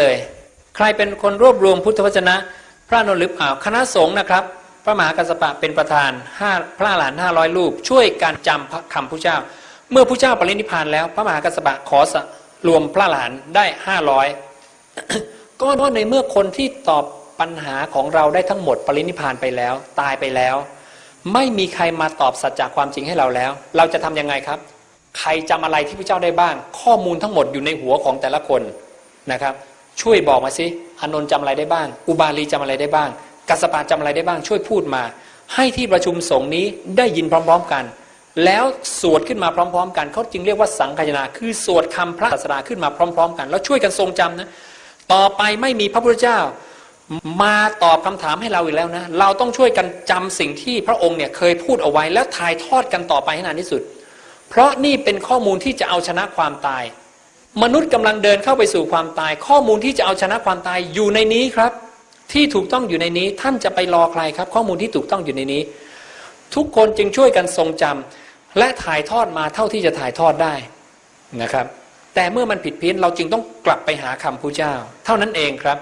เลยใครเป็นคนรวบรวมพุทธวจนะ พระนนท์หรือเปล่าคณะสงฆ์นะครับ พระมหากัสสปะเป็นประธานห้าพระหลานห้าร้อยรูป ช่วยการจำพระคำพระเจ้า เมื่อพระเจ้าปรินิพานแล้ว พระมหากัสสปะขอสะรวมพระหลานได้ห้าร้อยก็ในเมื่อคนที่ตอบปัญหาของเราได้ทั้งหมดปรินิพพานไปแล้ว ตายไปแล้ว ไม่มีใครมาตอบสัจจะความจริงให้เราแล้ว เราจะทำยังไงครับ ใครจำอะไรที่พระเจ้าได้บ้าง ข้อมูลทั้งหมดอยู่ในหัวของแต่ละคนนะครับ ช่วยบอกมาสิอานนท์จำอะไรได้บ้าง อุบาลีจำอะไรได้บ้าง กัสสปะจำอะไรได้บ้าง ช่วยพูดมา ให้ที่ประชุมสงฆ์นี้ได้ยินพร้อม ๆกัน แล้วสวดขึ้นมาพร้อม ๆ กันเขาจึงเรียกว่าสังคายนา คือสวดคำพระศาสดาขึ้นมาพร้อม ๆ กัน แล้วช่วยกันทรงจำนะต่อไปไม่มีพระพุทธเจ้า มาตอบคำถามให้เราอีกแล้วนะ เราต้องช่วยกันจำสิ่งที่พระองค์เนี่ยเคยพูดเอาไว้แล้วถ่ายทอดกันต่อไปให้นานที่สุด เพราะนี่เป็นข้อมูลที่จะเอาชนะความตาย มนุษย์กำลังเดินเข้าไปสู่ความตาย ข้อมูลที่จะเอาชนะความตายอยู่ในนี้ครับ ที่ถูกต้องอยู่ในนี้ท่านจะไปรอใครครับ ข้อมูลที่ถูกต้องอยู่ในนี้ ทุกคนจึงช่วยกันทรงจำและถ่ายทอดมาเท่าที่จะถ่ายทอดได้นะครับ แต่เมื่อมันผิดเพี้ยนเราจึงต้องกลับไปหาคำพระเจ้า เท่านั้นเองครับ